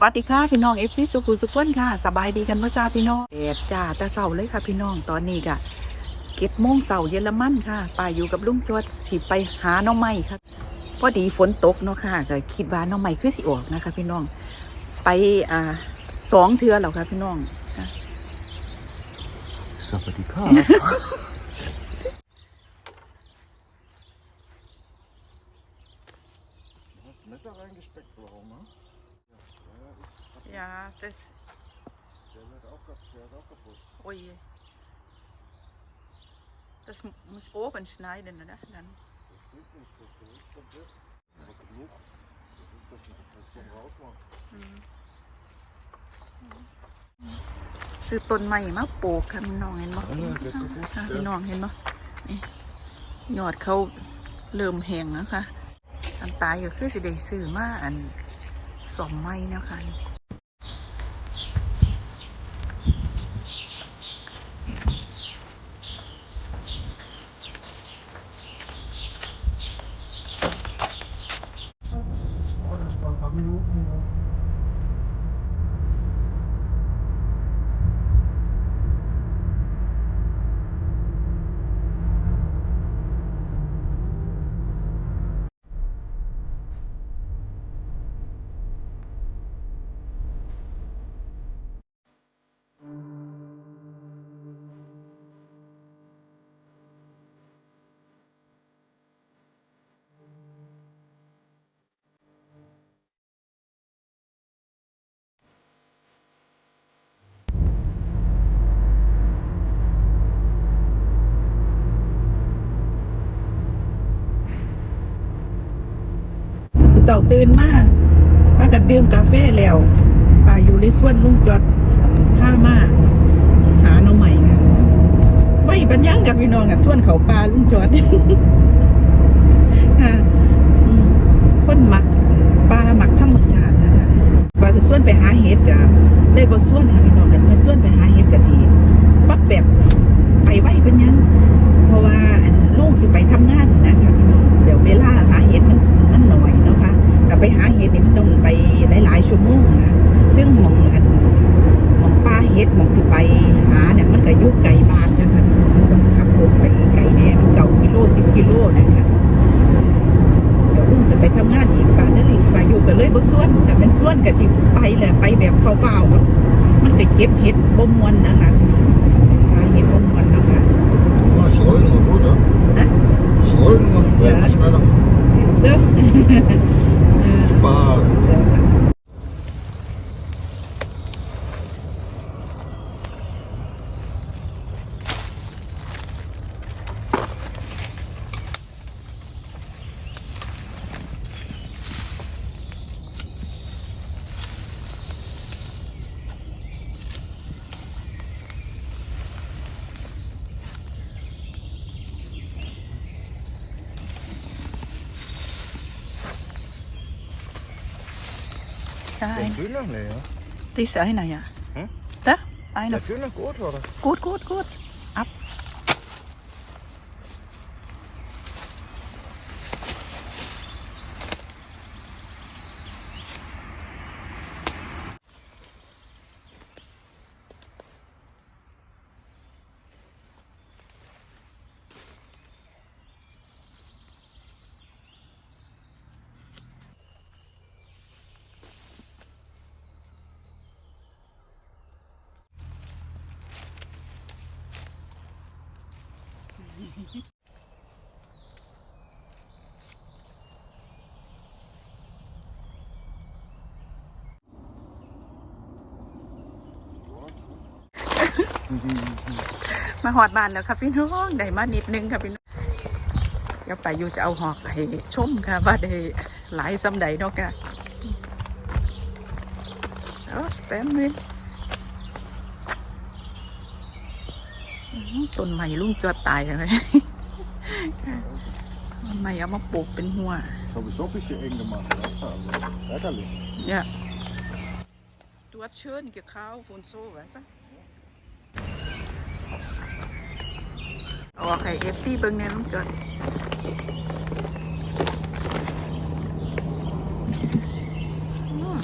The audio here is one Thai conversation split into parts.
สวัสดีค่ะพี่น้องเอฟซีสุขุมสุขวนค่ะ สบายดีกันเมื่อจ้าพี่น้องแดดจ้าแต่เสาเลยค่ะพี่น้องตอนนี้กะเก็บโมงเสาเยอรมันค่ะป้าอยู่กับลุงจวดสิไปหาน้องใหม่ค่ะพอดีฝนตกเนาะค่ะก็คิดว่าน้องใหม่คือสิออกนะคะ พี่น้อง ไปอ่าสองเทือแล้วค่ะพี่น้องค่ะ Sawadika. Du hast Messer reingesteckt, warum, ne? Ja, Ja, das, der wird auch, kap- der ist auch kaputt. ui. Das muss oben schneiden, oder? Dann. Das geht nicht, das Gerüst komplett. Aber genug. Das ist das nicht, das kann rausmachen. ซื้อต้นใหม่มาปลูกค่ะพี่น้องเห็นบ่ Ja, der kaputt, ค่ะ der- พี่น้องเห็นบ่นี่ยอดเขาเริ่มแห้งแล้วค่ะอันตายก็คือสิได้ซื้อมาอันสมไม้นะคะ เจ้าตื่นมากมากันดื่มกาแฟแล้วป่าอยู่ในส่วนลุงจอดท่ามาหาน้องใหม่ค่ะไว้บรรยังกับพี่น้องกับส่วนเขาปลาลุงจอดค่ะคนหมักปลาหมักธรรมชาตินะคะว่าจะส่วนไปหาเห็ดกับเลยบ่ส่วนค่ะพี่น้องกันมาส่วนไปหาเห็ดกับสิปั๊บแบบไปไว้ป็นหยังเพราะว่าลูกสิไปทำงานนะคะพี่น้องเดี๋ยวเวลา ไปหาเห็ดนี่มันต้องไปหลายๆชั่วโมงนะซึ่งมองอันมองป้าเห็ดมองสิไปหาเนี่ยมันก็ยุกไกลบ้านนะคะพี่น้องมันต้องขับรถไปไกลแน่มันเก่ากิโลสิบกิโลนะคะเดี๋ยวลุงจะไปทำงานอีกป้าเลยป้าอยู่ก็เลยบ่ส่วนแต่เป็นส่วนก็สิไปแหละไปแบบเฝ้าๆกับมันก็เก็บเห็ดบ่มวนนะคะพี่น้องหาเห็ดบ่มวนนะคะ Ah, Schrollen noch, oder? Hä? Schrollen noch, Ja. ja. schneller. เด้อเออ Sparen. เด้อใช่ Der Типа, спа. Ja. ตีเสือให้ไหนอะหึเด้อไอ้หนู Der Döner gut, oder? กูดกู มาหอดบ้านแล้วค่ะพี่น้องได้มานิดนึงค่ะพี่น้องเดี๋ยวไปอยู่จะเอาหอกให้ชมค่ะ ว่าได้หลายสำใดเนาะค่ะเอาแป๊บนึงอื้อหือต้นใหม่ลุงจอดตายเลยต้นใหม่เอามาปลูกเป็นหัว Sowieso ein bisschen eng gemacht, weißt du? Also, ärgerlich. Ja. Du hast schön gekauft und so, weißt du? โอเคเอฟซีเบิ้งเนี่ยลุงจอดอืม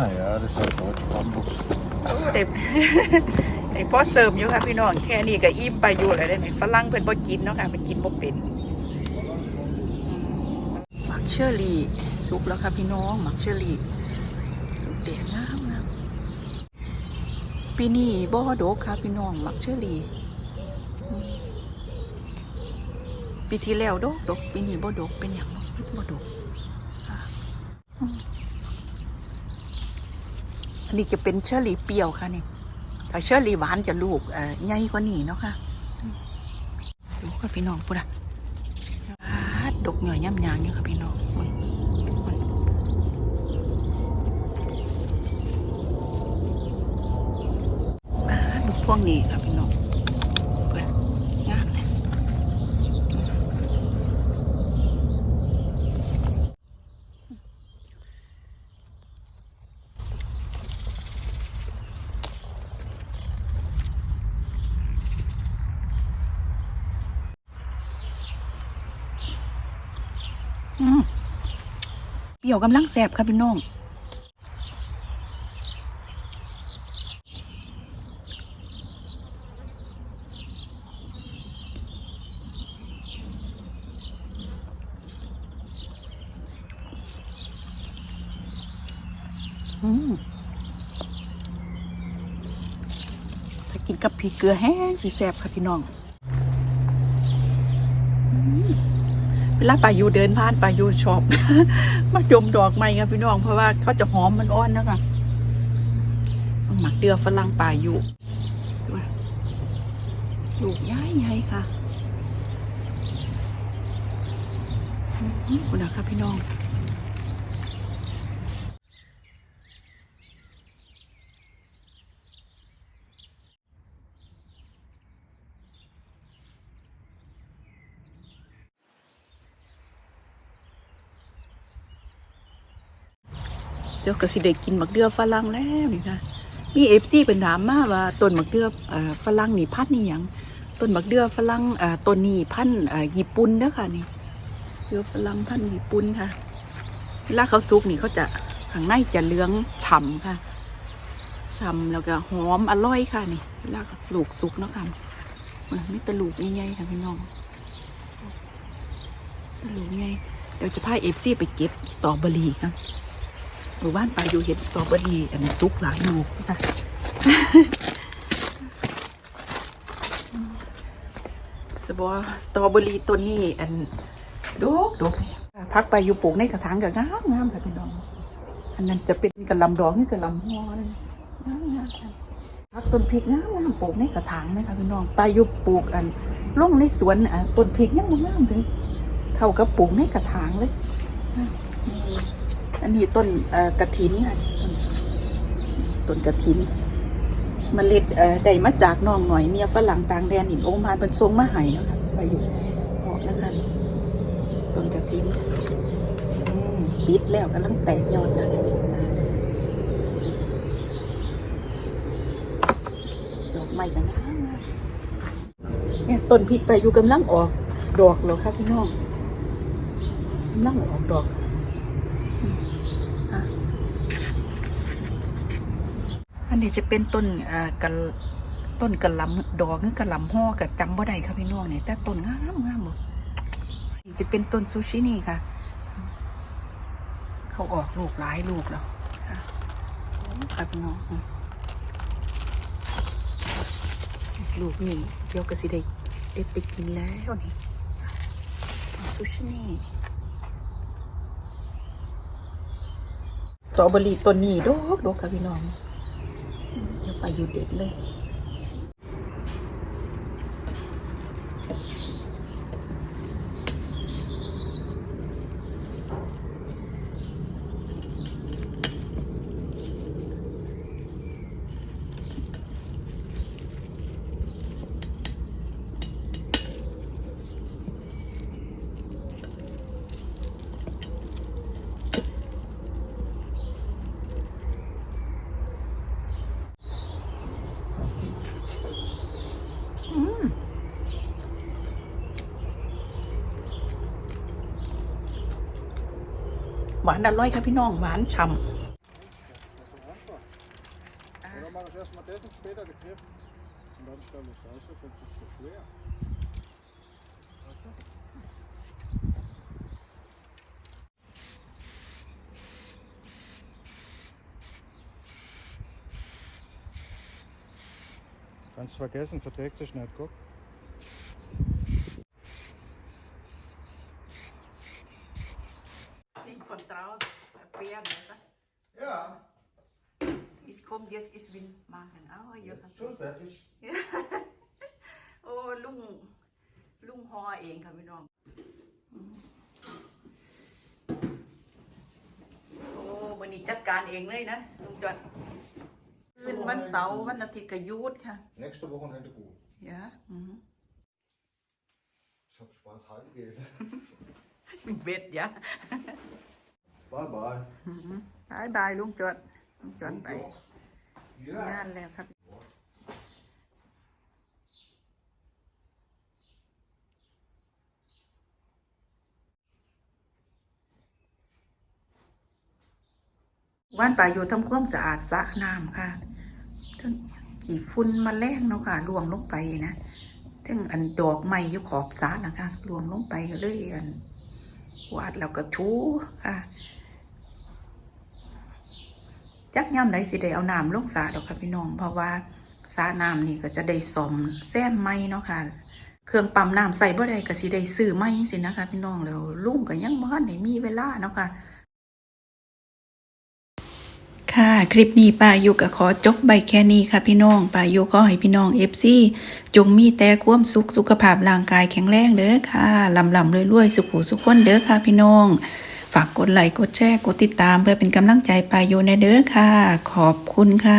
Ah ja, das ist ein deutscher Bambus. เด็บไอพ่อเสริมอยู่ค่ะพี่น้องแค่นี้ก็อิ่มไปอยู่แล้วได้ไหมฝรั่งเพิ่นบ่กินเนาะค่ะเพิ่นกินบ่เป็นหมักเชอรี่สุกแล้วค่ะพี่น้องหมักเชอรี่ลูกเด็กงามงาม ปีนี้บ่ดกค่ะพี่น้องมักเชอรี่อืมปีที่แล้วดกดกปีนี้บ่ดกเป็นหยังนาะบ่ดกอันนี้จะเป็นเชอรี่เปรี้ยวค่ะนี่ถ้าเชอรี่หวานจะลูกเอ่อใหญ่กว่านี้เนาะค่ะดูค่ะพี่น้องพุ่นอะอ่าดกหน่อยย่ำยางอยู่ค่ะพี่น้องมันมันอ่าดู พวกนี้ค่ะพี่น้องเพื่อนงามเลยเปรี้ยวกำลังแสบค่ะพี่น้อง อืม ถ้ากินกับพริกเกลือแห้งสีแสบค่ะพี่น้องเวลาปายูเดินผ่านปายูชอบ มาดมดอกไม้ครับพี่น้องเพราะว่าเขาจะหอมมันอ่อนนะคะหมักเดือฝรั่งปายูดูว่าลูกย้ายใหญ่ค่ะอืมคุณนะครับพี่น้อง เดี๋ยวก็สิได้กินหมักเดือฝรั่งแล้วนี่ค่ะมีเอฟซีเป็นถามมาว่าต้นหมักเดือฝรั่งนี่พันธุ์นี่ยังต้นหมักเดือฝรั่งต้นนี้พันธุ์ญี่ปุ่นเด้อค่ะนี่เดือฝรั่งพันธุ์ญี่ปุ่นค่ะเวลาเขาสุกนี่เขาจะข้างในจะเหลืองฉ่ำค่ะฉ่ำแล้วก็หอมอร่อยค่ะนี่เวลาเขาลูกสุกเนาะค่ะมันมีตะลูกใหญ่ๆค่ะพี่น้องตะลูกใหญ่เดี๋ยวจะพาเอฟซีไปเก็บสตรอเบอรี่ค่ะ หมู่บ้านปลาอยู่เห็นสตรอเบอรี่อันนี้ซุกหลายอยู่ค่ะสบอสตรอเบอรี่ต้นนี้อันดกดกพักไปอยู่ปลูกในกระถางก็งามงามค่ะพี่น้อง อันนั้นจะเป็นกระลำดอกนี่กระลำฮอเลยงามงามค่ะพักต้นพริกงามงามปลูกในกระถางไหมคะพี่น้องไปอยู่ปลูกอันล่งในสวนอะต้นพริกยังบ่งามถึงเท่ากับปลูกในกระถางเลย อันนี้ต้นกระถินค่ะต้นกระถินเมล็ดเอ่อได้มาจากน้องหน่อยเมียฝรั่งต่างแดนอินโอมานเป็นทรงมาห้เนาะคะไปอยู่ออกนะคะต้นกระถินปิดแล้วกำลังแตกยอดนะดอกไม้กันนะเนี่ยต้นพริกไปอยู่กำลังออกดอกแล้วค่ะพี่น้องกำลังออกดอก อั นนี้จะเป็นต้นเอ่อกะต้นกระลำดอกนี่กระลำห่อกับจำบ่ได้ค่ะพี่น้องเนี่ยแต่ต้นงามงามหมดนี่จะเป็นต้นซูชินี่ค่ะ เขาออกลูกหลายลูกแล้วค่ะพี่น้องลูกนี่เดี๋ยวก็สิได้เด็ดไปกินแล้วนี่ซูชินี่สตรอเบอรี่ต้นนี้ดกดกค่ะพี่น้อง เดี๋ยวไปอยู่เด็ดเลย หวานอร่อยค่ะพี่น้องหวานฉ่ erstmal das und später der Griff. Und dann stelle ich es aus, sonst ist es so schwer. Weißt du? Kannst vergessen, verträgt sich nicht, guck. Ich von draußen Bären, Ja, Ich komme jetzt, ich will machen. Oh, hier kannst du. schon fertig. โอ้ลุง ลุงฮอเองค่ะพี่น้องอืมโอ้วันนี้จัดการเองเลยนะลุงจวนคืนวันเสาร์วันอาทิตย์ก็หยุดค่ะ Nächste Wochenende gut. ยะอืม Ich hab Spaß heimgehen. เบ็ดยะ Bye bye. บายบายลุงจวนลุงจวนไป Ja. งานแล้วครับว่านป่าอยู่ทำความสะอาดสระน้ำค่ะทั้งกี่ฝุ่นแมาแรงเนาะค่ะรวงลงไปนะทั้งอันดอกไม้อยู่ขอบสระนะคะรวงลงไปก็เลยอันวาดแล้วก็ชูค่ะ จักย่ำไหนสิได้เอาน้ำลงสระดอกค่ะพี่น้อง เพราะว่าสระน้ำนี่ก็จะได้ซ่อมแซมไหมเนาะค่ะ เครื่องปั๊มน้ำใส่บ่ได้ก็สิได้ซื้อไหมสินะคะพี่น้องแล้วลุงก็ยังบ่ทันได้มีเวลาเนาะค่ะค่ะ คลิปนี้ป้าอยู่ก็ขอจบใบแค่นี้ค่ะพี่น้องป้าอยู่ขอให้พี่น้อง FC จงมีแต่ความสุขสุขภาพร่างกายแข็งแรงเด้อค่ะลำลำรวยๆสุขุสุขคนเด้อค่ะพี่น้อง ฝากกดไลค์กดแชร์กดติดตามเพื่อเป็นกำลังใจไปอยู่ในเด้อค่ะ ขอบคุณค่ะ